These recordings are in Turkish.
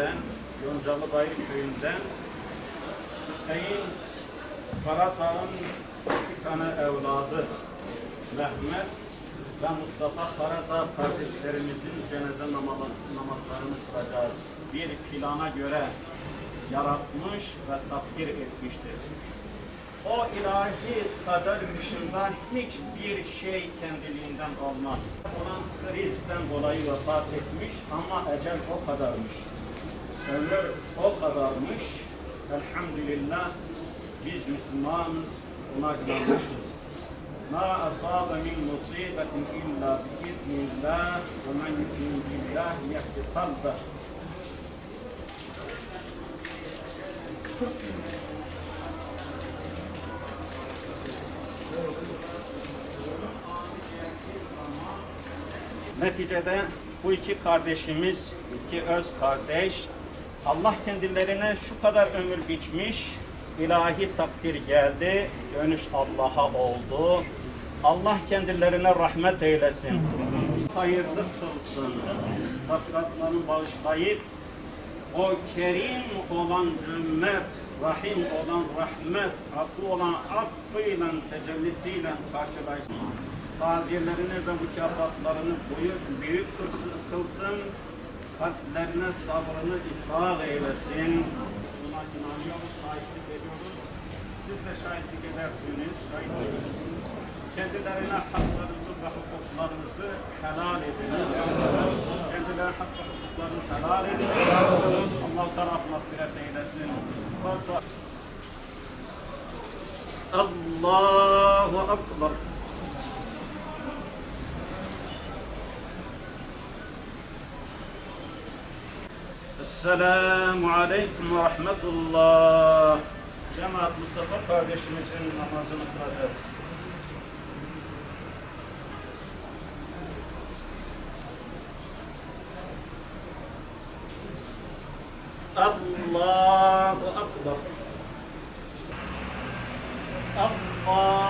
köyümüzden, Yoncalı Bayır köyünden Hüseyin Karatağ'ın iki tane evladı Mehmet ve Mustafa Karadağ kardeşlerimizin cenaze namaz, namazlarını kılacağız. Bir plana göre yaratmış ve takdir etmiştir. O ilahi kader dışında hiçbir şey kendiliğinden olmaz. Ona krizden dolayı vefat etmiş ama ecel o kadarmış. Evler o kadarmış. Elhamdülillah biz Müslümanız ona inanmışız. Ma asabe min musibetin illa bi idnillah ve men yu'minillah yehdi kalbah. Neticede bu iki kardeşimiz, iki öz kardeş Allah kendilerine şu kadar ömür geçmiş, ilahi takdir geldi, dönüş Allah'a oldu. Allah kendilerine rahmet eylesin. Hayırlı kılsın. Takratlarını bağışlayıp o kerim olan cümmet, rahim olan rahmet, affı olan affıyla, tecellisiyle karşılaşsın. Gazilerini ve mükafatlarını büyük, büyük kılsın kalplerine sabrını ifrag eylesin. Buna inanıyoruz, şahitlik ediyoruz. Siz de şahitlik edersiniz, şahitlik ediyorsunuz. Kendilerine haklarınızı ve hukuklarınızı helal ediniz. Kendilerine hak ve hukuklarını helal ediniz. Allah tarafına firet eylesin. Allahu Akbar. السلام عليكم ورحمة الله. جماعة مصطفى قادش مجن نمازنا قرادات الله أكبر. الله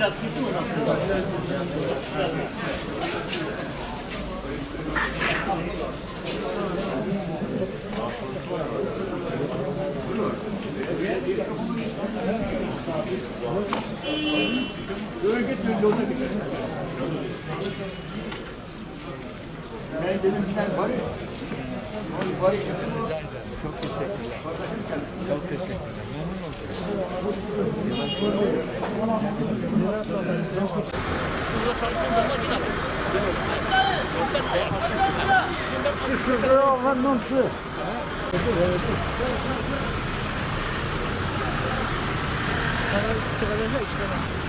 Biraz tutun mu? Bölge türlü olabilir. Ben dedim bir var ya. Çok teşekkürler. Çok teşekkürler. Memnun oldum. Şu şuraya alanmam şu. Karar çıkaracak işte.